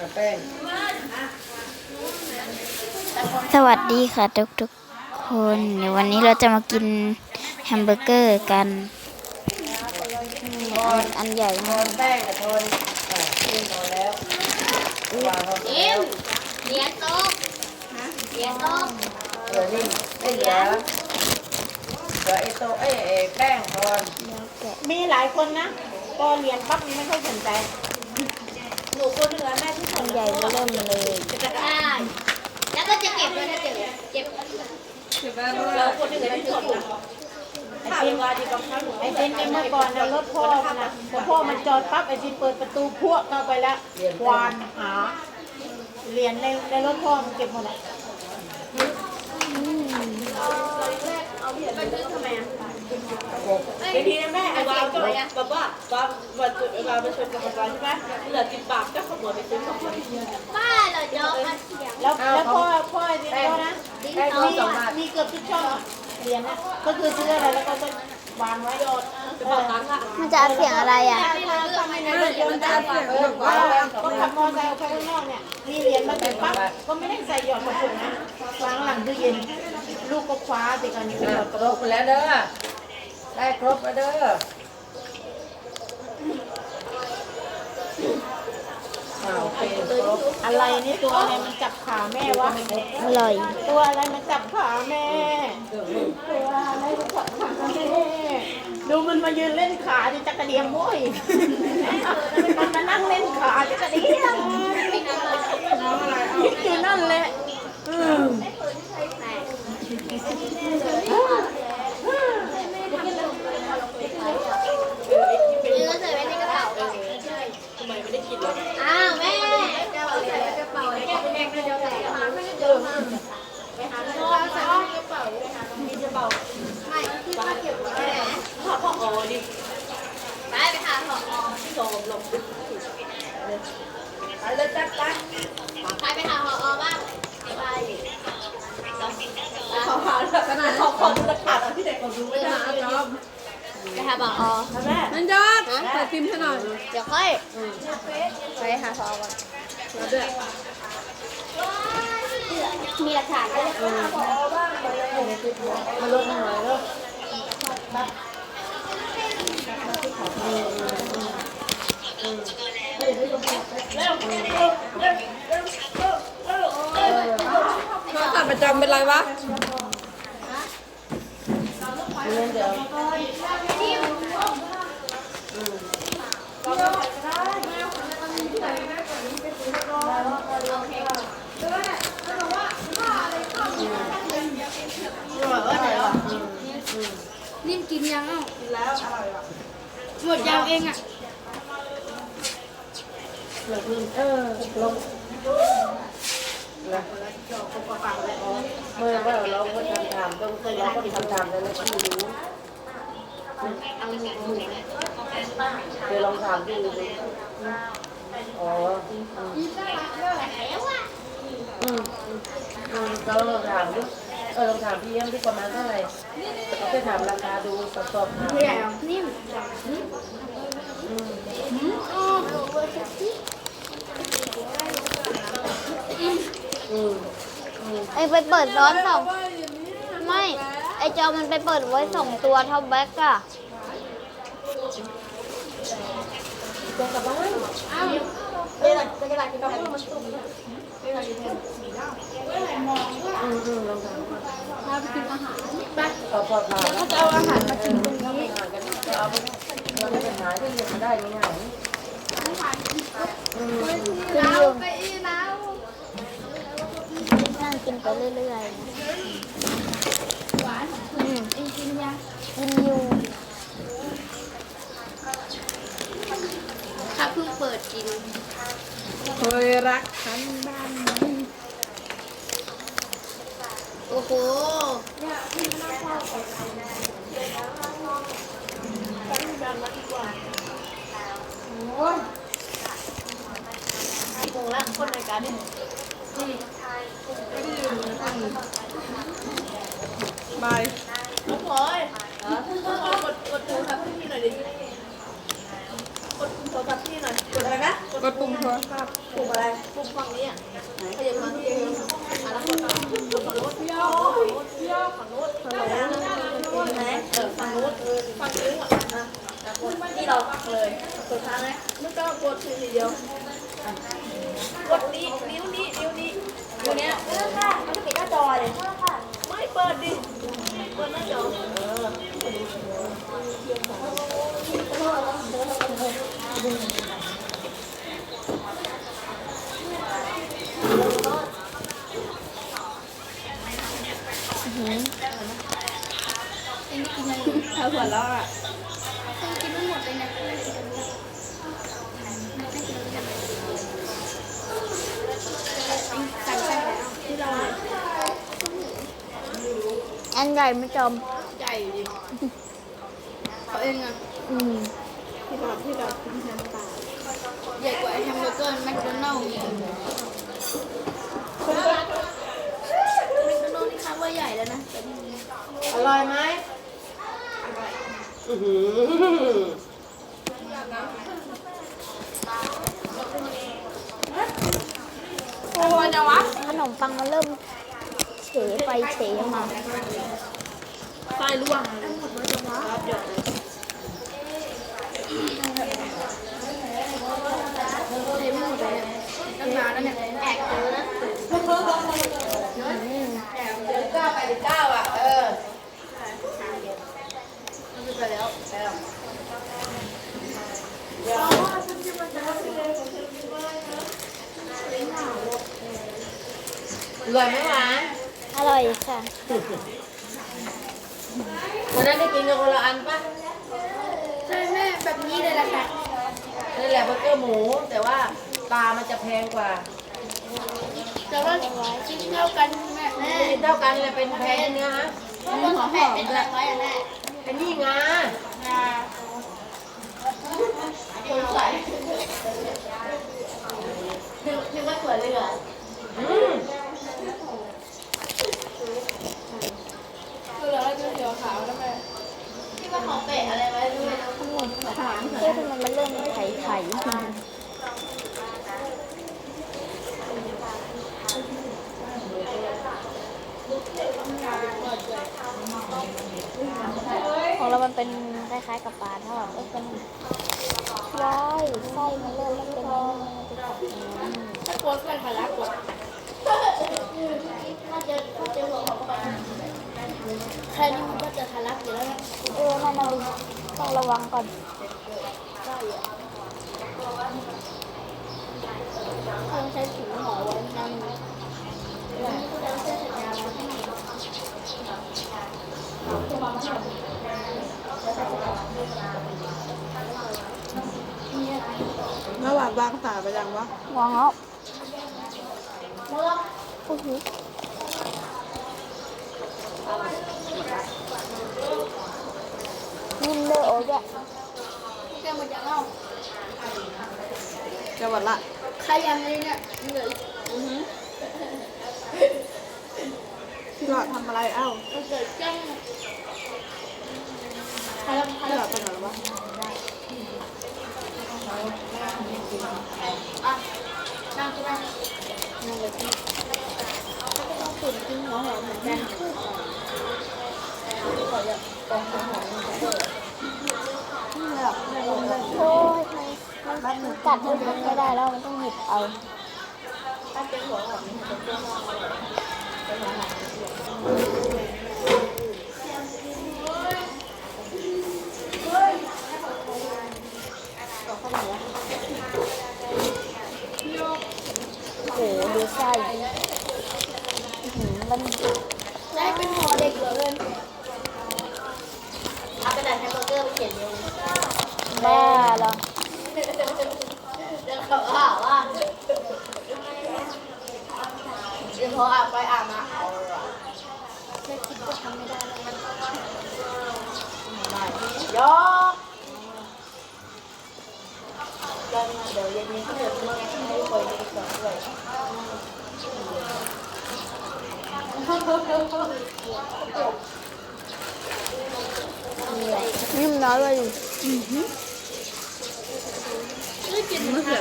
สวัสดีค่ะทุกทุกๆคนเดี๋ยววันนี้เราจะมากินแฮมเบอร์เกอร์กัน อันอันใหญ่มากแป้งกับทนอะขึ้นพอแล้ววางเข้าไปแล้วเหรียโต๊ะเหรียโต๊ะเหลือนี่ไม่เหลือเหลือไอ้โตะไอ้แป้งทนมีหลายคนนะพอเรียนปั๊บไม่ค่อยสนใจ นูคนเหนือแม่ที่สอันนใหญ่เริ่มมาเลยใช่แล้วก็จะเก็บด้วยนะเก็บเก็บเราคนเหนือที่สนนะไอ้จินไอ้จินในเมื่อก่อนนะรถพ่อมันนะพอพ่อมันจอดปั๊บไอ้จินเปิดประตูพวกเข้าไปแล้วควานหาเหรียญในในรถพ่อมันเก็บหมดเลยบางที นะแม่ไอ้วาวจะแบบว่าว่าวันจุดเวลาไปชนกับวาวใช่ไหมเหลือสิบบาทก็ขโมยไปซื้อของคนบ้าเหรอจอมันเสียงแล้วแล้วพ่อพ่อไอ้จินก็นะดิ้นมีโต๊ะสองบาทมีเกือบทุกช่องอะเหรียญนะก็คือซื้ออะไรแล้วก็ก็วางไว้จะบอกนั้นอะมันจะอัดเสียงอะไรอะมันจะเอาไปเออว่าก็ขับมอเตอร์ไซค์ออกไปข้างนอกเนี่ยมีเหรียญมาเก็บปั๊บก็ไม่ได้ใส่หยอดกระปุกนะวางหลังตู้เย็นลูกก็คว้าติกันหยอะอดกคระรปุบกไปแล้วเด้อ ได้ครบแล้วเด้ออ่าโอเคครบอะไรนี่ตัวอะไรมันจับขาแม่วะ อร่อย ตัวอะไรมันจับขาแม่ ตัวอะไรมันจับขาแม่ ดูมันมายืนเล่นขาดิจักระเดียมโว้ยมันมานั่งเล่นขาจักระเดียมยึดอยู่นั่นแหละอืม นี่ก็ใส่ไว้ในกระเป๋าเองทำไมไม่ได้กินเลยอ้าวแม่จะเอาใส่ในกระเป๋าแล้วก็แม่ก็จะใส่หาไม่เจอไปหาพ่อใส่ในกระเป๋าไปหามีกระเป๋าไม่ที่ป้าเก็บไว้ไหน พ่อพ่ออ๋อดิ ไปไปหาพ่อโซมลงไปเลยจัดไปใครไปหาพ่อบ้างไปขาผ่านขนาดขาขอดูหลักฐานที่เด็กเขาดูไม่ได้นะไปหาพ่อนั่นยอดใส่ฟิล์มให้หน่อยเดี๋ยวค่อยไปหาพอก่อนแล้วด้วยมีหลักฐานด้วยมาลดหน่อยเด้อ โทรศัพท์ประจำเป็นไรวะเงินเดี๋ยวนิ่มกินยังอะ หมดยังเองอะเออลงนะเมื่อว่าเราก็ทำทำต้องเราก็ทำทำแล้วนะที่รู้เดี๋ยวลองถามดูดูอ๋ออืมอืมเราลองถามดู เออลองถามพี่ยังที่ประมาณเท่าไหร่เราไปถามราคาดูสอบสอบถามนิ่มอืมไอไปเปิดร้อนสองไม่ ไอจอมันไปเปิดไว้สองตัวเท่าแบ็กอะอืมอืมลองถามพาไปกินอาหาร ไปสอบสอบถาจะเอาอาหารมากินตรงนี้อาหารกันจะเอาไปเราไปหาที่เรียนมาได้ง่ายๆอืมเราไปอีแล้วนั่งกินไปเรื่อยๆนะอืมอีกินยังกินอยู่ถ้าเพิ่งเปิดกิน เคยรักฉันบ้าง โอ้โห โมงละคนในการเนี่ยบายน้องพลอยน้องพลอยกดกดดูครับพี่หน่อยดิกด โทรศัพท์พี่หน่อยกดอะไรนะกดปุ่มโทรศัพท์ปุ่มอะไรปุ่มฝั่งนี้อะไหนขยับมาที่อะแล้วกดฝั่งนู้นเที่ยวเที่ยวฝั่งนู้นฝั่งนู้นไหนเออฝั่งนู้นฝั่งนี้อะแล้วกดที่เราเลยกดค้างไหมไม่ต้องกดทีเดียวกดนี้นิ้วนี้นิ้วนี้นิ้วเนี้ยมันจะปิดหน้าจอเลยไม่เปิดดิเปิดหน้าจอ ถ้าหัวเราะอะกินไม่หมดเลยนะสั่งไปแล้วที่เราอันใหญ่ไม่จมใหญ่ดิเขาเองอะอืมที่เราที่เรากินแทนตาใหญ่กว่าไอ้แฮมเบอร์เกอร์แมคโดนัลด์อีกแมคโดนัลด์นี่คาดว่าใหญ่แล้วนะแต่นี่อร่อยไหม อื้อหือโอ้ยจะวะขนมปังมันเริ่มเฉไปเฉมาไฟร่วงเทไม่หมดเลยตั้งนานแล้วเนี่ยแอกเจอนะเก้าไปเก้าอะ เออ ไปแล้ว อ ร่อยไหมหวานอร่อยค่ะ วันนั้นได้กินกันคนละอันปะใช่แม่แบบนี้เลยแหละค่ะนั่นแหละเบอร์เกอร์หมู แต่ว่าปลามันจะแพงกว่าแต่ว่าชิ้นเท่ากันแม่แม่กินเท่ากันเลยเป็นแพงเนื้อฮะ ต้นของแม่เป็นอะไรไว้อะแม่เป็นนี่งา คนใส่นึกว่าสวยเลยเหรอ อืม เหลือเขียวขาวแล้วแม่ที่ว่าเขาเปะอะไรไว้ด้วยนะ ขนมปังเพื่อทำไมมันเริ่มไข่ไข่ ของ เป็นคล้ายๆกับปลาทอดเอ้ยเป็นว้ายไส้มันเริ่มไม่เป็นมันจะกลับน้ำถ้ากดก็ทะลักกดถ้าเจอถ้าเจอหัวเขาไปแค่นี้มันก็จะทะลักอยู่แล้วนะเออนั่นน่ะดิต้องระวังก่อนต้องใช้ถุงห่อไว้นั่นแล้วก็ใช้สัญญาณ เมื่อวานวางสายไปยังวะวางเอาโอ้โหนิ่มเลยโอ้ยแกหมดยังเอ้าจะหมดละใครยังเลยเนี่ยเหลือพี่หลอดทำอะไรเอ้ามันเกิดแจ้ง ก็ต้องตื่นกินหัวหอมเหมือนกันขออย่าปองหัวหอมเหมือนกัน โอ้ยมันมันกัดให้มันไม่ได้แล้ว มันต้องหยิบเอา ถ้าเป็นหัวหอมมันจะเปรี้ยวมาก อยดูก่อ